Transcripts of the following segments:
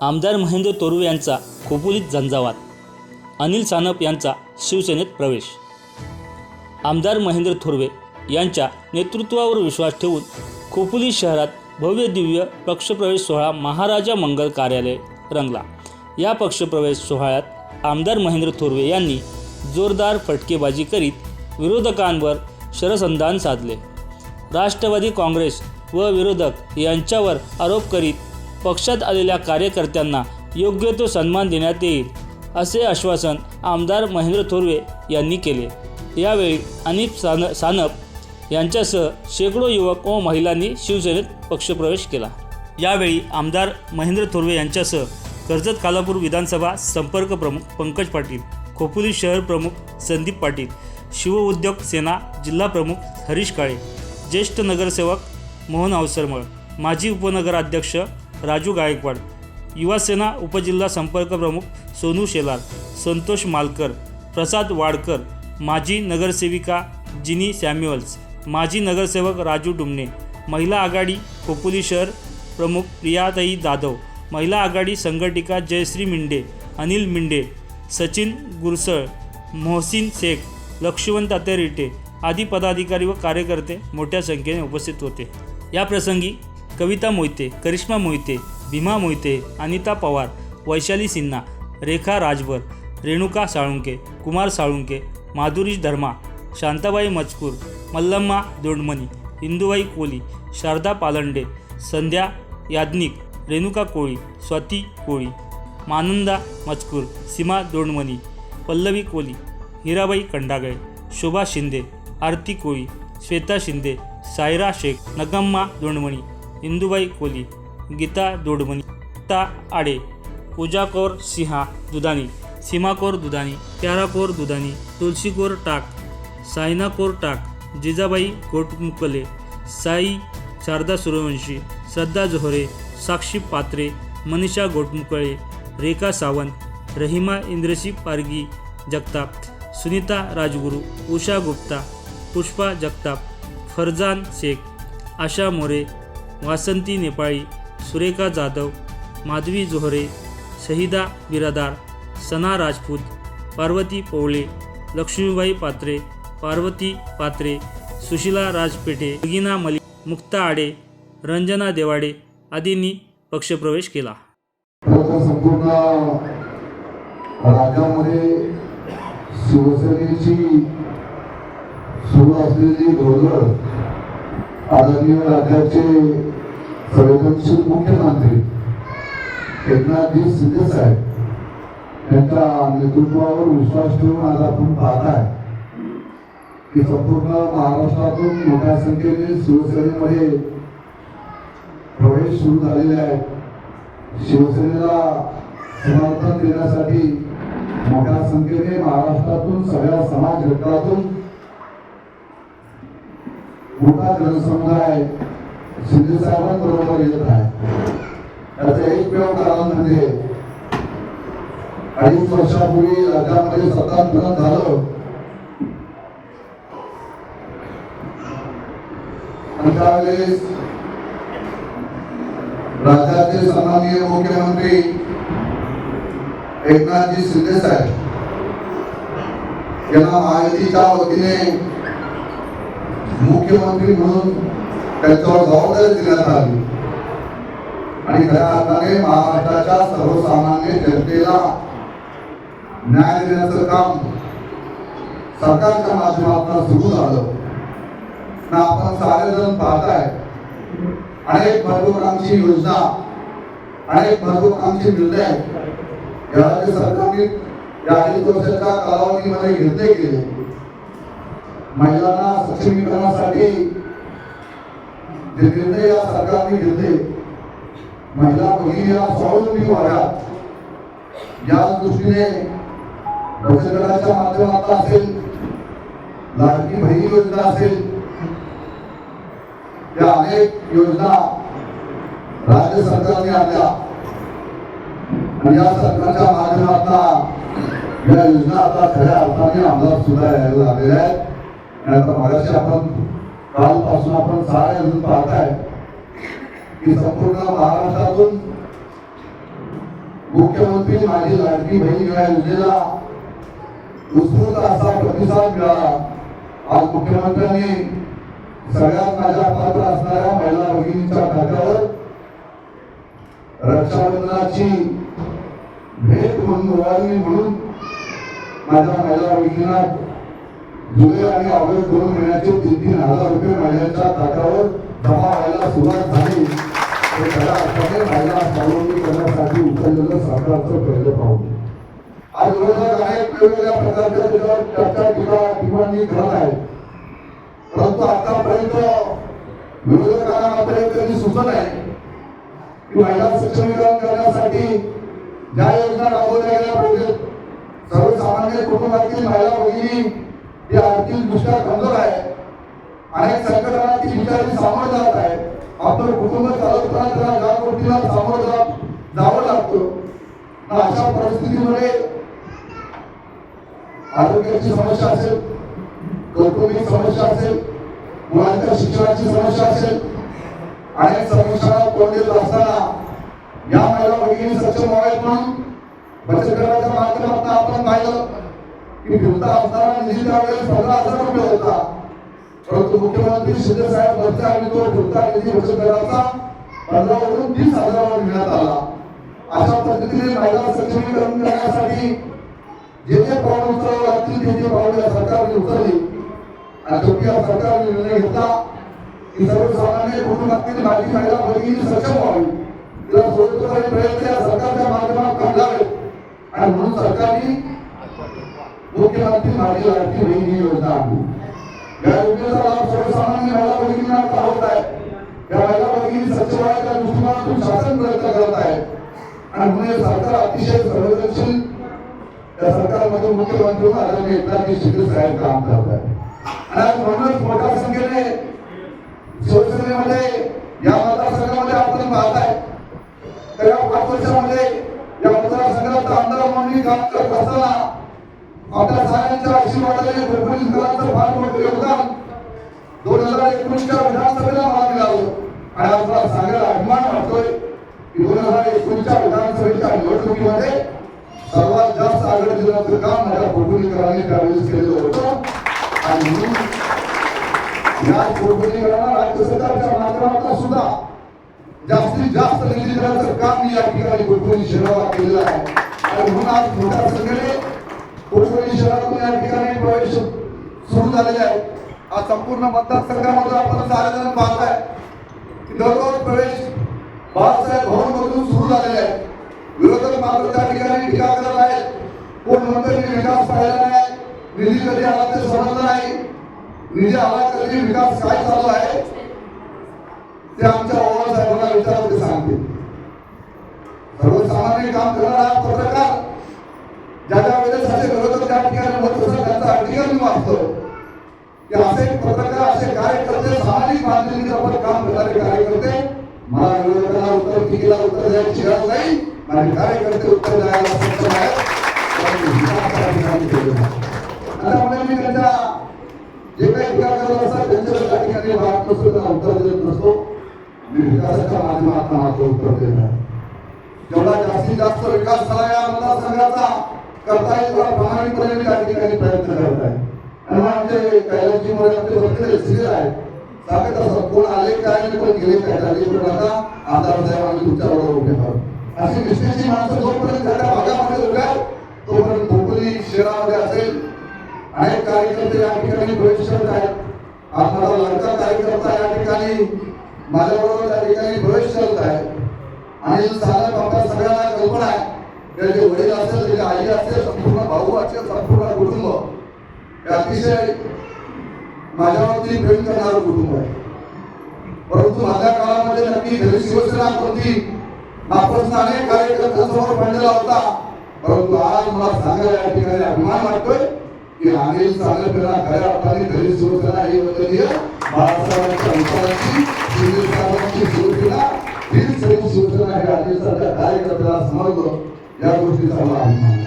आमदार महेंद्र तोरवे यांचा खोपोलीत झंझावात. अनिल सानप यांचा शिवसेनेत प्रवेश. आमदार महेंद्र थोरवे यांच्या नेतृत्वावर विश्वास ठेवून खोपोली शहरात भव्य दिव्य पक्षप्रवेश सोहळा महाराजा मंगल कार्यालय रंगला. या पक्षप्रवेश सोहळ्यात आमदार महेंद्र थोरवे यांनी जोरदार फटकेबाजी करीत विरोधकांवर शरसंधान साधले. राष्ट्रवादी काँग्रेस व विरोधक यांच्यावर आरोप करीत पक्षात आलेल्या कार्यकर्त्यांना योग्य तो सन्मान देण्यात येईल असे आश्वासन आमदार महेंद्र थोरवे यांनी केले. यावेळी अनिप सान सानप यांच्यासह शेकडो युवक व महिलांनी शिवसेनेत पक्षप्रवेश केला. यावेळी आमदार महेंद्र थोरवे यांच्यासह कर्जत कालापूर विधानसभा संपर्क प्रमुख पंकज पाटील खोपोली शहर प्रमुख संदीप पाटील शिवउद्योग सेना जिल्हा प्रमुख हरीश काळे ज्येष्ठ नगरसेवक मोहन अवसरमळ माजी उपनगराध्यक्ष राजू गायकवाड युवासेना उपजिल्हा संपर्क प्रमुख सोनू शेलार संतोष मालकर प्रसाद वाडकर माजी नगरसेविका जिनी सॅम्युअल्स माजी नगरसेवक राजू डुमणे महिला आघाडी खोपोली शहर प्रमुख प्रियाताई जाधव महिला आघाडी संघटिका जयश्री मिंडे अनिल मिंडे सचिन गुरसळ मोहसिन शेख लक्ष्मण ताते रिटे आदी पदाधिकारी व कार्यकर्ते मोठ्या संख्येने उपस्थित होते. या प्रसंगी कविता मोहिते करिश्मा मोहिते भीमा मोहिते अनिता पवार वैशाली सिन्हा रेखा राजभर रेणुका साळुंके कुमार साळुंके माधुरी धर्मा शांताबाई मजकूर मल्लम्मा दोंडमणी इंदुबाई कोली शारदा पालंडे संध्या याज्ञिक रेणुका कोळी स्वाती कोळी मानंदा मजकूर सीमा दोंडमणी पल्लवी कोली हिराबाई कंडागळे शोभा शिंदे आरती कोळी श्वेता शिंदे सायरा शेख नगम्मा दोंडमणी इंदुबाई कोली गीता दोडमणी ता आडे पूजा कौर सिंहा दुधानी सीमा कौर दुधानी प्यारा कौर दुधानी तुलसी कौर टाक सायना कौर टाक जिजाबाई गोटमुकले साई शारदा सूर्यवंशी श्रद्धा जोहरे साक्षी पात्रे मनीषा गोटमुकळे रेखा सावंत रहिमा इंद्रशी पारगी जगताप सुनीता राजगुरू उषा गुप्ता पुष्पा जगताप फरजान शेख आशा मोरे वासंती नेपाळी सुरेखा जाधव माधवी जोहरे शहिदा बिरादार सना राजपूत पार्वती पवळे लक्ष्मीबाई पात्रे पार्वती पात्रे सुशिला राजपेठे गिना मलिक मुक्ता आडे रंजना देवाडे आदींनी पक्षप्रवेश केला. संपूर्ण राज्यामध्ये शिवसेनेची सुरू असलेली धोरण आदरणीय राज्याचे संवेदनशील मुख्यमंत्री एकनाथजी शिंदे साहेब त्यांच्या नेतृत्वावर विश्वास ठेवून आज आपण पाहताय की संपूर्ण महाराष्ट्रातून मोठ्या संख्येने शिवसेनेमध्ये प्रवेश सुरू झालेले आहेत. शिवसेनेला समर्थन देण्यासाठी मोठ्या संख्येने महाराष्ट्रातून सगळ्या समाज घटकातून मोठा जनसमुदाय शिंदे साहेबांबरोबर येत आहे. त्याचं एकमेव कारण म्हणजे अडीच वर्षापूर्वी राज्यामध्ये सत्तांतरण झालं. त्यावेळेस राज्याचे सन्माननीय मुख्यमंत्री एकनाथजी शिंदे साहेब यांना महायुतीच्या वतीने मुख्यमंत्री म्हणून त्यांच्यावर जबाबदारी देण्यात आली. आणि खऱ्या अर्थाने महाराष्ट्राच्या सर्वसामान्य जनतेला न्याय देण्याचं काम सरकारच्या माध्यमातून सुरू झालं. ना आपण सारेजण पाहताय अनेक महत्वाकांक्षी योजना अनेक महत्वाकांक्षी निर्णय या राज्य सरकारने या अडीच वर्षाच्या कालावधीमध्ये घेतले गेले. महिलांना सक्षमीकरणासाठी जे निर्णय या सरकारने घेतले महिला भगिनीला स्वावलंबी व्हाव्या. या दृष्टीने बचतगटाच्या माध्यमातून असेल लाडकी बहिणी योजना असेल या अनेक योजना राज्य सरकारने आणल्या. आणि या सरकारच्या माध्यमातून या योजना आता खऱ्या अर्थाने अंमलात सुद्धा यायला लागलेल्या आहेत. आणि आता मगाशी आपण कालपासून आपण सारे अजून पाहताय की संपूर्ण महाराष्ट्रातून मुख्यमंत्री माझी लाडकी बहीण या योजनेला उत्स्फूर्त असा प्रतिसाद मिळाला. आज मुख्यमंत्र्यांनी सगळ्यात माझ्या पात्र असणाऱ्या महिला भगिनींच्या खात्यावर रक्षाबंधनाची भेट म्हणून ओवाळणी म्हणून माझ्या महिला भगिनींना जुलै आणि ऑगस्ट दोन महिन्याचे तीन तीन हजार रुपये महिन्याच्या खात्यावर जमा व्हायला सुरुवात झाली. हे खऱ्या अर्थाने महिला स्वावलंबी करण्यासाठी उचललेलं सरकारचं पहिलं पाऊल. आज विरोधक अनेक वेगवेगळ्या प्रकारच्या त्याच्यावर चर्चा किंवा टिप्पणी करत आहेत परंतु आतापर्यंत विरोधकांना मात्र एक कधी सुचत आहे की महिला सक्षमीकरण करण्यासाठी ज्या योजना राबवल्या गेल्या पाहिजेत सर्वसामान्य कुटुंबातील महिला भगिनी हे आर्थिक दृष्ट्या कमजोर आहे. अनेक संकटांना ती बिचारी सामोरं जात आहे. आपलं कुटुंब चालवताना त्याला ज्या गोष्टीला सामोरं जात जावं लागतं. अशा परिस्थितीमध्ये आरोग्याची समस्या असेल कौटुंबिक समस्या असेल मुलांच्या शिक्षणाची समस्या असेल अनेक समस्यांना तोंड देत असताना या महिला भगिनी सक्षम व्हावेत म्हणून बचत गटाच्या माध्यमातून आपण पाहिलं. की फिरता असताना निधी त्यावेळेस पंधरा हजार रुपये होता. परंतु मुख्यमंत्री शिंदे साहेब बसले आणि तो फिरता निधी बचत गटाचा पंधरावरून तीस हजारावर घेण्यात आला. अशा पद्धतीने महिला सक्षमीकरण करण्यासाठी जे जे पाऊल उचलावं लागतील ते जे पाऊल या सरकारने उचलली आणि शेवटी या सरकारने निर्णय घेतला की सर्वसामान्य कुटुंबातील माझी महिला भगिनी सक्षम व्हावी. तिला सोयीस्कर प्रयत्न या सरकारच्या माध्यमात काढावे आणि म्हणून सरकारने मुख्यमंत्री माझी लाडकी बहीण ही योजना आणली या योजनेचा लाभ सर्वसामान्य महिला भगिनींना पाहत आहे. या महिला भगिनी सक्षम व्हायच्या दृष्टिकोनातून शासन प्रयत्न करत आहे आणि म्हणून सरकार अतिशय संवेदनशील त्या सरकारमधून मुख्यमंत्री आदरणीय एकनाथजी शिंदे साहेब काम करत आहे आणि आज म्हणूनच मोठ्या संख्येने शिवसेनेमध्ये या मतदारसंघामध्ये आपण पाहताय. तर या पाच वर्षामध्ये या मतदारसंघात आमदार म्हणून काम करत असताना आपल्या सगळ्यांच्या आशीर्वादाने फडणवीस घराचं फार मोठं योगदान दोन हजार एकोणीसच्या विधानसभेला मला मिळालं आणि आज मला सांगायला अभिमान वाटतोय की दोन हजार एकोणीसच्या विधानसभेच्या निवडणुकीमध्ये सर्वात जास्त आघाडी दिल्याचं काम माझ्या फडणवीसकरांनी त्यावेळेस केलेलं होतं. आणि म्हणून या फडणवीसकरांना राज्य सरकारच्या माध्यमातून सुद्धा जास्तीत जास्त निधी देण्याचं काम मी या ठिकाणी फडणवीस शहराला केलेलं आहे. आणि म्हणून आज मोठ्या संख्येने फडणवीस शहरातून या ठिकाणी प्रवेश सुरू झालेले आहे. हा संपूर्ण मतदारसंघामध्ये आपण सारेजण पाहताय की दररोज प्रवेश बाळासाहेब भवनमधून सुरू झालेले आहे. विरोधक मात्र त्या ठिकाणी टीका करत आहेत. कोण म्हणतो मी विकास पाहिला नाही? निधी कधी आला ते समजलं नाही. निधी आला कधी विकास काय चालू आहे? ते आमच्या ओवाळ साहेबांना विचारावं ते सांगते. सर्वसामान्य काम करणारा पत्रकार ज्या ज्या वेळेस असे त्या ठिकाणी होत त्यांचा अधिकार मी वाचतो की असे पत्रकार असे कार्यकर्ते सामाजिक माध्यमांवर काम करणारे कार्यकर्ते मला विरोधकांना उत्तर टीकेला उत्तर द्यायची गरज नाही. माझे कार्यकर्ते उत्तर द्यायला सक्षम आहेत. मी त्यांच्या जे काही टीका करत असतात त्या ठिकाणी नसतो त्यांना उत्तर देत नसतो. मी विकासाच्या माध्यमातून माझं उत्तर देत जेवढा जास्तीत जास्त विकास झाला या मतदारसंघाचा करता येईल प्रामाणिकपणे मी त्या ठिकाणी प्रयत्न करत आहे. आणि आमचे कैलासजी मुळे आमचे बसलेले सिनियर आहेत. सांगत असतात कोण आले काय आणि कोण गेले काय झाले पण आता आमदार साहेब आम्ही तुमच्या बरोबर उभे आहोत. अशी विश्लेषी माणसं जोपर्यंत त्या भागामध्ये उभे आहेत तोपर्यंत भोपळी शहरामध्ये असेल अनेक कार्यकर्ते या ठिकाणी प्रवेश करत आहेत. आज माझा लडका कार्यकर्ता या ठिकाणी माझ्याबरोबर या ठिकाणी प्रवेश करत आहे आणि साधारण आपल्या सगळ्यांना कल्पना आहे त्याचे वडील असतात त्याचे आई असेल संपूर्ण भाऊ असेल संपूर्ण कुटुंब हे अतिशय माझ्यावरती प्रेम करणारं कुटुंब आहे. परंतु माझ्या काळामध्ये नक्की घरी शिवसेना कोणती आपण अनेक कार्यकर्त्यांसमोर मांडलेला होता परंतु आज मला सांगायला या ठिकाणी अभिमान वाटतोय की अनिल चांगल्या खऱ्या अर्थाने घरी शिवसेना ही बदलली बाळासाहेबांच्या विचारांची शिंदे साहेबांची शिवसेना हीच सर्व शिवसेना हे अनिल सारख्या कार्यकर्त्याला समजलं या गोष्टीचा मला अभिमान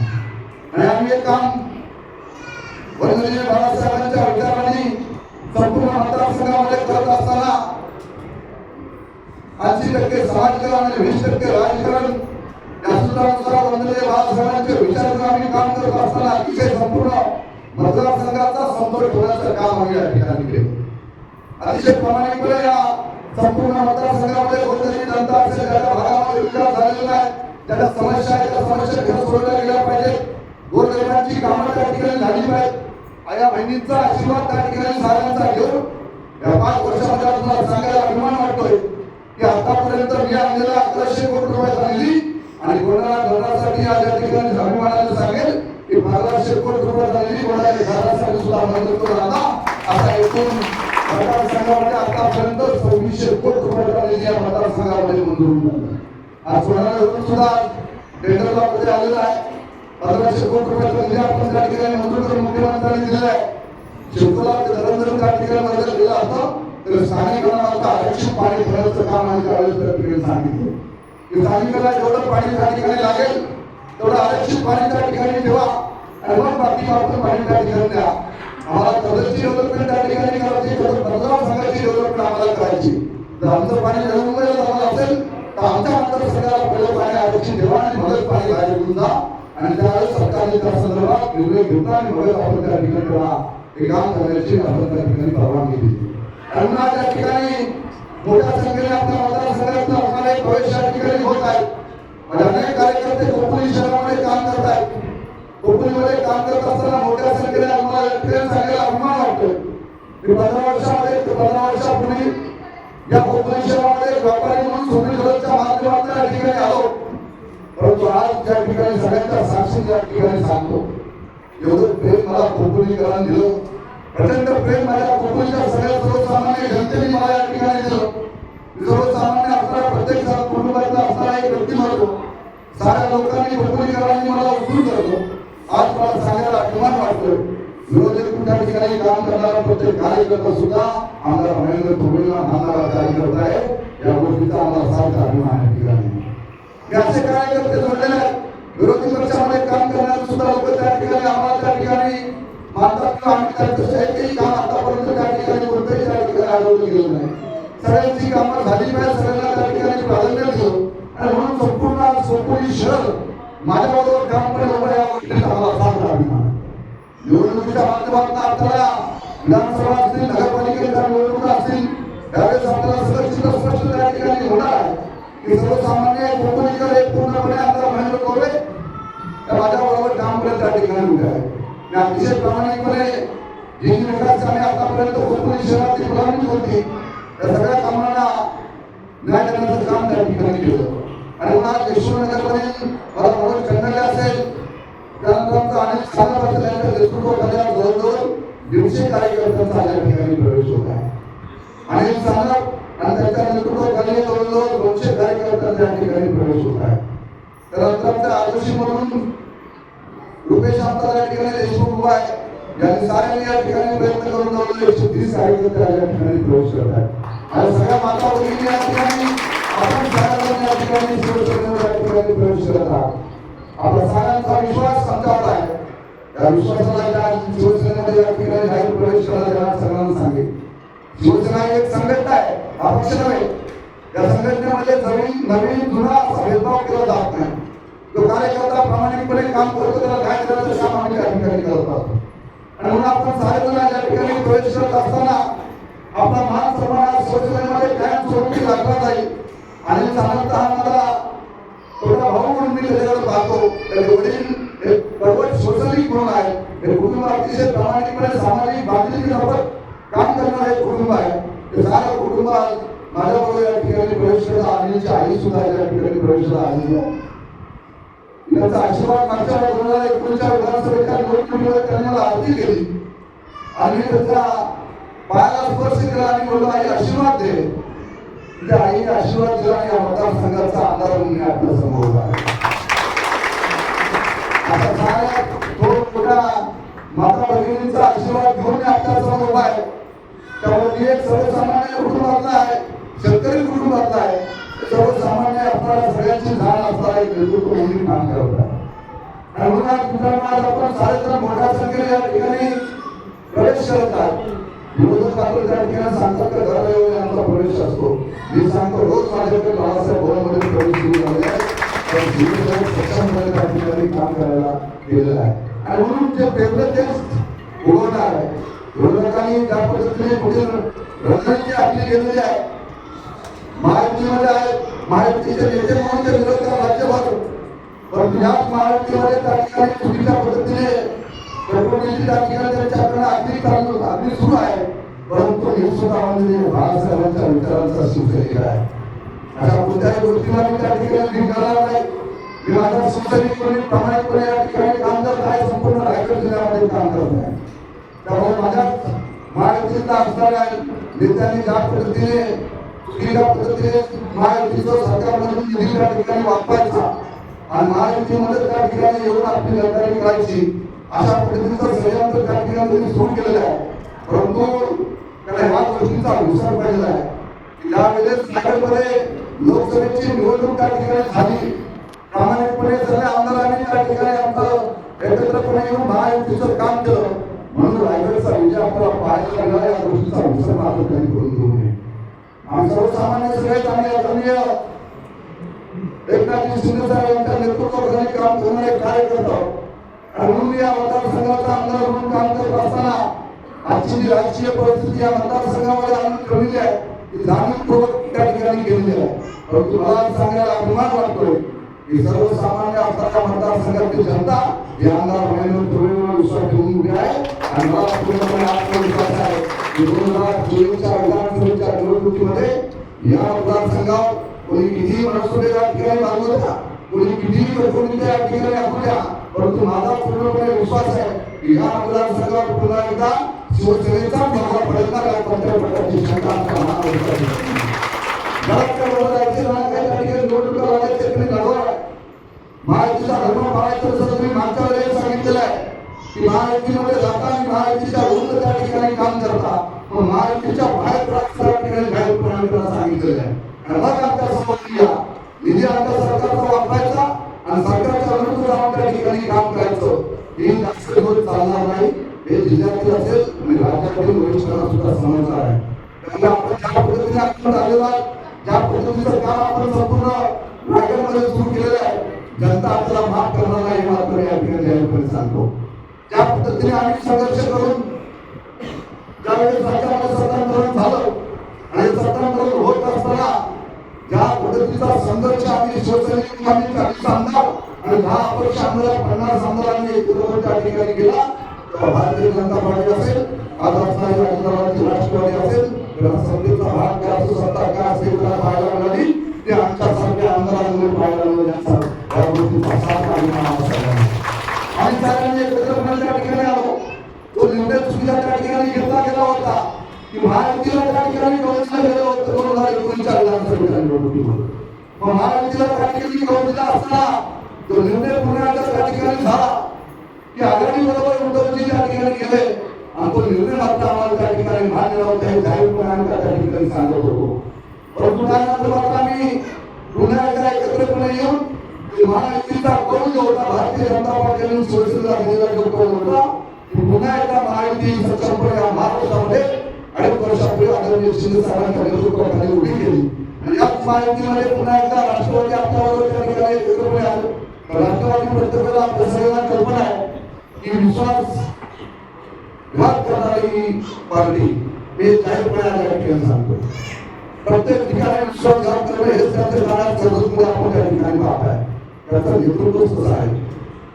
आणि आम्ही एक काम वंदनीय बाळासाहेबांच्या विचारांनी संपूर्ण मतदारसंघामध्ये करत असताना ऐंशी टक्के समाजकारण आणि वीस टक्के राजकारण या सूत्रानुसार वंदनीय बाळासाहेबांचे विचार आम्ही काम करत असताना अतिशय संपूर्ण मतदारसंघाचा समतोल ठेवण्याचं काम आम्ही या ठिकाणी केलं. अतिशय प्रामाणिकपणे या संपूर्ण मतदारसंघामध्ये कोणतरी जनता असेल ज्याच्या भागामध्ये विकास झालेला आहे ज्याच्या समस्या आहे त्या समस्या घर सोडल्या गेल्या पाहिजेत गोरगरिबांची कामं त्या ठिकाणी झाली पाहिजेत आया बहिणींचा आशीर्वाद त्या ठिकाणी साऱ्यांचा घेऊन या पाच वर्षामध्ये तुम्हाला सांगायला अभिमान वाटतोय की आतापर्यंत मी आणलेला अकराशे कोटी रुपये निधी आणि कोणाला घरासाठी आज या ठिकाणी अभिमानाने सांगेल की बाराशे कोटी रुपये निधी कोणाला घरासाठी सुद्धा मदत करून आला आता एकूण मतदारसंघामध्ये आतापर्यंत सव्वीसशे कोटी रुपये निधी या मतदारसंघामध्ये मंजूर होऊन आला. आज सुद्धा टेंडरला मध्ये आलेला आहे. पंधराशे कोटी रुपयाचा निधी आपण त्या ठिकाणी मंजूर करून मुख्यमंत्र्यांनी दिलेला आहे. शिवकुला ते धरण त्या ठिकाणी बदल केला असतं. तर स्थानिकांना आरक्षण पाणी भरायचं काम आम्ही त्यावेळेस सांगितलं. की जेवढं पाणी त्या ठिकाणी लागेल तेवढं आरक्षित पाणी त्या ठिकाणी ठेवा. आणि मग बाकी पाणी त्या ठिकाणी द्या. आम्हाला कदरची डेव्हलपमेंट त्या ठिकाणी करायची कदर डेव्हलपमेंट आम्हाला करायची. तर आमचं पाणी जळमुळे असेल आमच्या आमच्या मतदारसंघाला पहिलं पाणी आरक्षण ठेवा आणि मगच पाणी बाहेर घेऊन जा आणि त्यावेळेस सरकारने त्या संदर्भात निर्णय घेतला आणि मगच आपण त्या ठिकाणी तेव्हा हे काम करण्याची आपण त्या ठिकाणी परवानगी दिली आणि त्या ठिकाणी मोठ्या संख्येने आपल्या मतदारसंघात होणारे प्रवेश या ठिकाणी होत आहे आणि अनेक कार्यकर्ते कोकणी शहरामध्ये काम करत आहेत कोकणीमध्ये काम करत असताना मोठ्या संख्येने आम्हाला सांगायला अभिमान वाटतो की पंधरा वर्षामध्ये पंधरा वर्षापूर्वी या खोपोली शहरामध्ये व्यापारी म्हणून सोने जोडच्या माध्यमातून या ठिकाणी आलो. परंतु आज त्या ठिकाणी सगळ्यांच्या साक्षी त्या ठिकाणी सांगतो. एवढं प्रेम मला कोकणीकरण दिलं. प्रचंड प्रेम माझ्या खोपोलीच्या सगळ्या सर्वसामान्य जनतेने मला या ठिकाणी दिलं. सर्वसामान्य असणारा प्रत्येक कुटुंबातला असणारा एक व्यक्तिमत्व साऱ्या लोकांनी कोकणीकरांनी मला उचलून धरलं आज मला सांगायला अभिमान वाटतोय. विरोधी त्या ठिकाणी काम करणारा प्रत्येक कार्यकर्ता सुद्धा आमदार महेंद्र थोडेला नामणारा कार्यकर्ता आहे. या गोष्टीचा आम्हाला सारखा अभिमान आहे या ठिकाणी. असे कार्यकर्ते जोडलेले आहेत विरोधी पक्षामध्ये काम करणारे सुद्धा लोक त्या ठिकाणी आम्हाला त्या ठिकाणी मानतात किंवा आम्ही त्यांचं एकही काम आतापर्यंत त्या ठिकाणी कोणतंही त्या ठिकाणी आढळून गेलं नाही. सगळ्यांची कामं झाली पाहिजे सगळ्यांना त्या ठिकाणी प्राधान्य दिलं. आणि म्हणून संपूर्ण संपूर्ण शहर माझ्याबरोबर काम उभं आहे या गोष्टीचा आम्हाला सारखा अभिमान आहे. निवडणुकीच्या माध्यमातून आपल्याला विधानसभा असतील नगरपालिकेच्या निवडणुका असतील त्यावेळेस आपल्याला सगळं चित्र स्पष्ट त्या ठिकाणी होणार आहे. की सर्वसामान्य कोकणीकर एक पूर्णपणे आपला महेंद्र कोरे त्या काम ठामपणे त्या ठिकाणी उभे आहे. आणि अतिशय प्रामाणिकपणे जी जी विकास आम्ही आतापर्यंत कोकणी शहरातील फुलावणी होती त्या सगळ्या कामांना न्याय देण्याचं काम त्या ठिकाणी केलं. आणि मला यशवंत यशवंतनगरमध्ये मला मनोज खंडले असेल त्यानंतर जवळजवळ दीडशे कार्यकर्त्यांचा या ठिकाणी प्रवेश होत आहे. आणि त्यांच्या नेतृत्वाखाली जवळजवळ दोनशे कार्यकर्त्यांचा या ठिकाणी प्रवेश होत आहे. आमच्या आदर्शी म्हणून रुपेश आमचा या ठिकाणी देशमुख उभा आहे. साऱ्यांनी या ठिकाणी प्रयत्न करून जवळजवळ एकशे तीस कार्यकर्ते या ठिकाणी प्रवेश करत आहेत. आणि सगळ्या माता भगिनी या ठिकाणी आपण या ठिकाणी प्रवेश करत आहात. आपल्या सगळ्यांचा विश्वास संपत आहे. या विश्वासाला शिवसेनेमध्ये या ठिकाणी जाहीर प्रवेश करायला सगळ्यांना सांगेल शिवसेना एक संघटना आहे अपक्ष नव्हे. त्या संघटनेमध्ये नवीन नवीन जुना भेदभाव केला जात नाही. जो कार्यकर्ता प्रामाणिकपणे काम करतो त्याला काय करायचं काम आम्ही त्या ठिकाणी करत असतो आणि म्हणून आपण सारेजण या ठिकाणी प्रवेश करत असताना आपला मान सन्मान हा शिवसेनेमध्ये कायम स्वरूपी लागला जाईल. आणि साधारणतः मला मी त्याच्याकडे पाहतो. त्याचे वडील कडवट म्हणून आहे. हे कुटुंब अतिशय प्रामाणिकपणे सामाजिक बांधिलकीसोबत काम करणारे कुटुंब आहे. ते सारं कुटुंब माझ्याबरोबर या ठिकाणी प्रवेश करत आई सुद्धा या ठिकाणी प्रवेश करत आलेली आहे त्यांचा आशीर्वाद मागच्या दोन हजार एकोणीसच्या विधानसभेच्या निवडणुकीमध्ये त्यांनी मला आरती केली. आणि मी त्यांच्या पायाला स्पर्श केला आणि आई आशीर्वाद दे. त्या आईने आशीर्वाद दिला आणि या मतदारसंघाचा आमदार म्हणून मी आपल्यासमोर आहे. आता माता भगिनींचा आशीर्वाद घेऊन मी उभा आहे त्यामुळे मी एक सर्वसामान्य कुटुंबातला आहे शेतकरी कुटुंबातला आहे सर्वसामान्य आपल्याला सगळ्यांची जाण असणारा एक नेतृत्व म्हणून काम करत आहे आणि म्हणून मित्रांनो आज आपण मोठ्या संख्येने या ठिकाणी प्रवेश करत आहात विरोधक त्या ठिकाणी सांगतात का घराला येऊन आमचा प्रवेश असतो. मी सांगतो रोज माझ्याकडे बाळासाहेब भवनमध्ये प्रवेश सुरू झाले आहे. पण त्या ठिकाणी काम करायला गेलेलं आहे. आणि म्हणून तेच उगवणार आहे. विरोधकांनी ज्या पद्धतीने पुढील रणनीती आपली गेलेली आहे. महायुतीमध्ये आहे. महायुतीचे नेते म्हणून ते विरोध राज्यभर. परंतु याच महायुतीमध्ये त्या ठिकाणी चुकीच्या पद्धतीने पेट्रोलची त्या ठिकाणी त्यांच्याकडे अगदी चालू अगदी सुरू आहे. परंतु हे सुद्धा म्हणजे बाळासाहेबांच्या विचारांचा शिवसैनिक आहे. अशा कोणत्याही गोष्टीला मी त्या ठिकाणी लिंक करणार नाही. मी माझ्या शिवसैनिकपणे प्रामाणिकपणे या ठिकाणी काम करत आहे. संपूर्ण रायगड जिल्ह्यामध्ये काम करत आहे. त्यामुळे माझ्या महायुतीचा असणाऱ्या नेत्यांनी ज्या पद्धतीने चुकीच्या पद्धतीने महायुतीचं सरकारमधून निधी त्या ठिकाणी वापरायचा आणि महायुतीमध्ये त्या ठिकाणी येऊन आपली गद्दारी करायची अशा पद्धतीचं संयंत्र त्या ठिकाणी त्यांनी सुरू केलेलं आहे. परंतु त्याला ह्या गोष्टीचा विसर पाहिजे आहे. की ज्यावेळेस नागरमध्ये लोकसभेची निवडणूक त्या ठिकाणी झाली. प्रामाणिकपणे सगळ्या आमदारांनी त्या ठिकाणी आमचं एकत्रपणे येऊन महायुतीचं काम केलं. म्हणून रायगडचा विजय आपल्याला पाहायला मिळाला या गोष्टीचा विसर मात्र कधी करून घेऊ नये. आम्ही सर्वसामान्य सगळे चांगले आदरणीय एकनाथजी शिंदे साहेब यांच्या नेतृत्वाखाली काम करणारे कार्यकर्ता. आणि म्हणून या मतदारसंघाचा आमदार म्हणून काम करत असताना आजची जी राजकीय परिस्थिती या मतदारसंघामध्ये आणून ठेवलेली आहे. जाणीवपूर्वक त्या ठिकाणी केलेली आहे परंतु मला सांगायला अभिमान वाटतोय की सर्वसामान्य असणाऱ्या मतदारसंघातील जनता या आमदार महेंद्र विश्वास ठेवून आहे. आणि मला पूर्णपणे आत्मविश्वास आहे की दोन हजार चोवीसच्या विधानसभेच्या निवडणुकीमध्ये या मतदारसंघावर कोणी कितीही मनसुबे या ठिकाणी मागवत कोणी कितीही लोकसंख्या या ठिकाणी परंतु माझा पूर्णपणे विश्वास आहे की या मतदारसंघावर पुन्हा एकदा शिवसेनेचा बंगला पडणार कोणत्या प्रकारची शंका ठिकाणी निवडणुका महायुतीचा धर्म तुम्ही मागच्या वेळेला सांगितलेलं आहे की महायुतीमध्ये जाता आणि महायुतीच्या विरुद्ध त्या ठिकाणी काम करता पण महायुतीच्या बाहेर ठिकाणी बाहेर प्रणालीला सांगितलेलं आहे. आणि मग आमच्यासमोर या. निधी आमच्या सरकारचा वापरायचा आणि सरकारच्या विरुद्ध जाऊन त्या ठिकाणी काम करायचं. हे जास्त दिवस चालणार नाही. हे जिल्ह्यातील असेल आणि राज्यातील वरिष्ठांना सुद्धा समजणार आहे. त्यामुळे आपण ज्या पद्धतीने आपण आलेला ज्या पद्धतीचं काम आपण संपूर्ण सुरू केलेलं आहे जनता आपल्याला माफ करणार नाही मात्र या ठिकाणी जाहीरपणे सांगतो. ज्या पद्धतीने आम्ही संघर्ष करून ज्यावेळेस राज्यामध्ये सत्तांतरण झालं आणि सत्तांतरण होत असताना ज्या पद्धतीचा संघर्ष आम्ही शिवसैनिक आम्ही चाळीस आमदार आणि दहा अपक्ष आमदार पन्नास आमदारांनी एकत्र त्या ठिकाणी गेला भारतीय जनता पार्टी असेल आज असणारी राष्ट्रवादी राष्ट्रवादी असेल किंवा भाग काय असो सत्ता काय असेल त्याला पाहायला मिळाली. ते आमच्या सारख्या आमदारांमध्ये पाहायला मिळाली. या गोष्टीचा साथ आणि आम्हाला सगळ्यांना आणि सगळ्यांनी एकत्रपणे त्या ठिकाणी आलो. तो निर्णय चुकीचा त्या ठिकाणी घेतला गेला होता. की महायुतीला त्या ठिकाणी गवसलं गेलं होतं. दोन हजार एकोणीसच्या विधानसभेच्या निवडणुकीमध्ये. मग महायुतीला त्या ठिकाणी गवसला असला तो निर्णय पुन्हा त्या ठिकाणी झाला. की आघाडी बरोबर उद्धवजी त्या ठिकाणी गेले. आणि तो निर्णय मात्र आम्हाला त्या ठिकाणी मान्य नव्हता हे जाहीरपणे आम्ही त्या ठिकाणी सांगत होतो. परंतु त्यानंतर मात्र आम्ही पुन्हा एकदा एकत्रपणे येऊन महायुतीचा कौल जो होता भारतीय जनता पार्टीने शिवसेनेला दिलेला जो कौल होता पुन्हा एकदा महायुती सक्षमपणे या महाराष्ट्रामध्ये अडीच वर्षापूर्वी आदरणीय शिंदे साहेबांच्या नेतृत्वाखाली उभी केली. आणि याच महायुतीमध्ये पुन्हा एकदा राष्ट्रवादी आपल्याबरोबर त्या ठिकाणी एकत्रपणे आलो. राष्ट्रवादी प्रत्येकाला आपल्या सगळ्यांना कल्पना आहे की विश्वास घात करणारी पार्टी मी जाहीरपणे आज या ठिकाणी सांगतो प्रत्येक ठिकाणी विश्वासघात करणं हेच त्यांच्या काळात सर्वस्वी आपण त्या ठिकाणी पाहत आहे त्याचं नेतृत्व कसं आहे.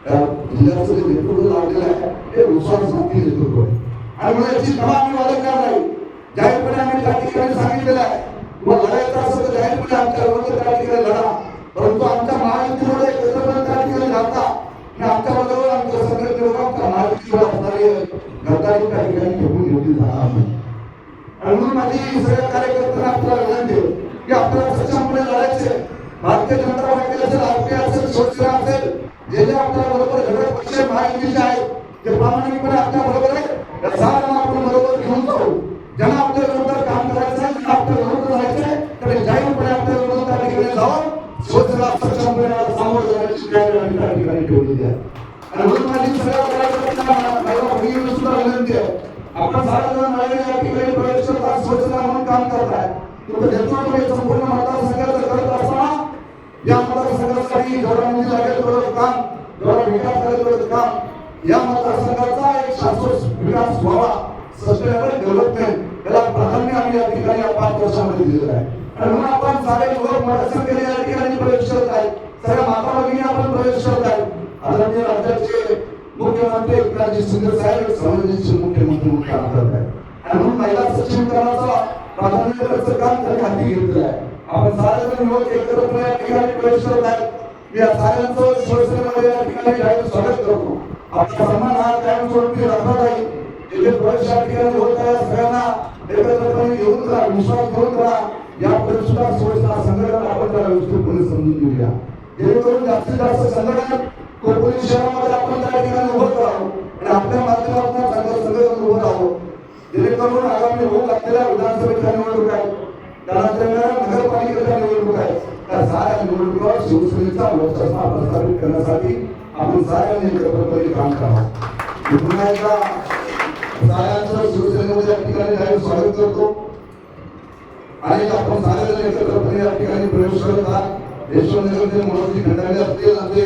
त्या जिल्ह्याचं जे नेतृत्व लावलेलं आहे हे विश्वासघाती नेतृत्व आहे. आणि म्हणून याची क्षमा आम्ही बाळगणार नाही? जाहीरपणे आम्ही त्या ठिकाणी सांगितलेलं आहे. मग लढायचं असं जाहीरपणे आमच्या विरोधात त्या ठिकाणी लढा. परंतु आमच्या महायुतीमध्ये एकत्रपणे त्या ठिकाणी घालता आणि आमच्या बरोबर आमच्या सगळे लोक आमच्या महायुतीवर असणारे गद्दारी त्या ठिकाणी घेऊन घेतली जाणार नाही. आणि म्हणून माझी सगळ्या कार्यकर्त्यांना आपल्याला विनंती की आपल्याला सक्षमपणे लढायचे. भारतीय जनता पार्टी असेल आरपीआय असेल शिवसेना असेल जे जे आपल्या बरोबर घटक पक्ष महायुतीचे आहेत ते प्रामाणिकपणे आपल्या बरोबर आहे या सगळ्यांना आपण बरोबर घेऊन जाऊ. ज्यांना आपल्या विरोधात काम करायचं आहे आपल्या विरोधात जायचंय तर जाहीरपणे आपल्या विरोधात त्या ठिकाणी जाऊन शिवसेना त्या ठिकाणी ठेवलेली आहे आणि म्हणून माझी सगळ्या कार्यकर्त्यांना सुद्धा विनंती आहे आपण साधारण या ठिकाणी म्हणून काम करताय तुमचं नेतृत्व हे संपूर्ण मतदारसंघाचं करत असताना या मतदारसंघासाठी ठिकाणी लागेल काम जेवढा विकास लागेल काम या मतदारसंघाचा एक शाश्वत विकास व्हावा सस्टेनेबल डेव्हलपमेंट याला प्राधान्य आम्ही या ठिकाणी या पाच वर्षामध्ये दिलेलं आहे. आणि म्हणून आपण सारे लोक मोठ्या संख्येने या ठिकाणी प्रवेश करत आहे. सगळ्या माता भगिनी आपण प्रवेश करत आहे. आदरणीय राज्याचे मुख्यमंत्री एकनाथजी शिंदे साहेब संवेदनशील मुख्यमंत्री म्हणून काम करत आहे आणि म्हणून महिला सक्षमीकरणाचा प्राधान्य काम त्यांनी हाती घेतलेलं आहे. आपण सारेजण लोक एकत्र या ठिकाणी प्रवेश करत आहे मी या साऱ्यांचं शिवसेनेमध्ये या ठिकाणी जाहीर स्वागत करतो. आपला सन्मान हा कायम स्वरूपी राखला जाईल जिथे प्रवेश या ठिकाणी होत आहे सगळ्यांना एकत्रपणे घेऊन करा विश्वास घेऊन करा या सुद्धा सोयीचा संघटना आपण त्याला व्यवस्थितपणे समजून घेऊया. जेणेकरून जास्तीत जास्त संघटना कोकणी शहरामध्ये आपण त्या ठिकाणी उभं करावं आणि आपल्या माध्यमातून चांगलं संघटन उभं राहावं. जेणेकरून आगामी होऊ लागलेल्या विधानसभेच्या निवडणूक आहेत त्यानंतर नगरपालिकेच्या निवडणूक आहेत त्या साऱ्या निवडणुकीवर शिवसेनेचा लोकसभा प्रस्थापित करण्यासाठी आपण साऱ्यांनी एकत्रपणे काम करावं. पुन्हा एकदा साऱ्यांचं शिवसेनेमध्ये या ठिकाणी स्वागत करतो. आणि आपण सारेजण एकत्रपणे या ठिकाणी प्रवेश करतात. आहात यशवंतनगरचे मनोजी खंडारे असतील आमचे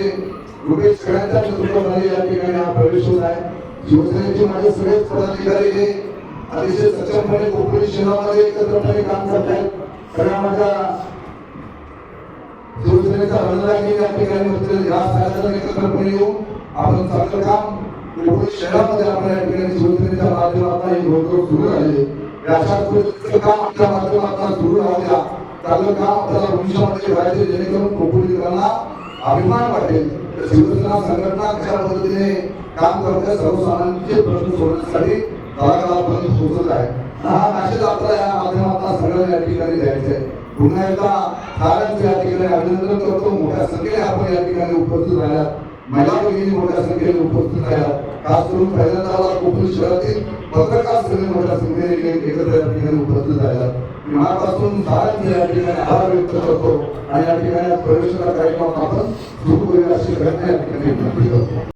रुपेश सगळ्यांच्या नेतृत्वाखाली या ठिकाणी हा प्रवेश होत आहे. शिवसेनेचे माझे सगळेच पदाधिकारी हे अतिशय सक्षमपणे कोकणी शहरामध्ये एकत्रपणे काम करत आहेत. सगळ्या माझ्या शिवसेनेचा रणरागी या ठिकाणी बसलेले या सगळ्यांना एकत्रपणे येऊन आपण चांगलं काम कोकणी शहरामध्ये आपण या ठिकाणी शिवसेनेच्या माध्यमातून हे घोडदौड सुरू झाले काम आपल्या माध्यमातून सुरू राहू द्या चांगलं काम आपल्याला भविष्यामध्ये करायचे जेणेकरून कोकणीकरांना अभिमान वाटेल शिवसेना संघटना कशा पद्धतीने काम करते सर्वसामान्यांचे प्रश्न सोडण्यासाठी तळागाळापर्यंत पोहोचत आहे हा मॅसेज आपला या माध्यमातून सगळ्यांना या ठिकाणी द्यायचा आहे पुन्हा एकदा साऱ्यांचं या ठिकाणी अभिनंदन करतो मोठ्या संख्येने आपण या ठिकाणी उपस्थित राहिल्यात महिला भगिनी मोठ्या संख्येने उपस्थित राहिल्या खास करून पहिल्यांदा मला कोकण शहरातील पत्रकार सगळे मोठ्या संख्येने एकत्र या ठिकाणी उपस्थित राहिल्या मनापासून साऱ्यांचे या ठिकाणी आभार व्यक्त करतो आणि या ठिकाणी प्रवेशाचा कार्यक्रम आपण सुरू करूया अशी घटना या ठिकाणी विनंती करतो.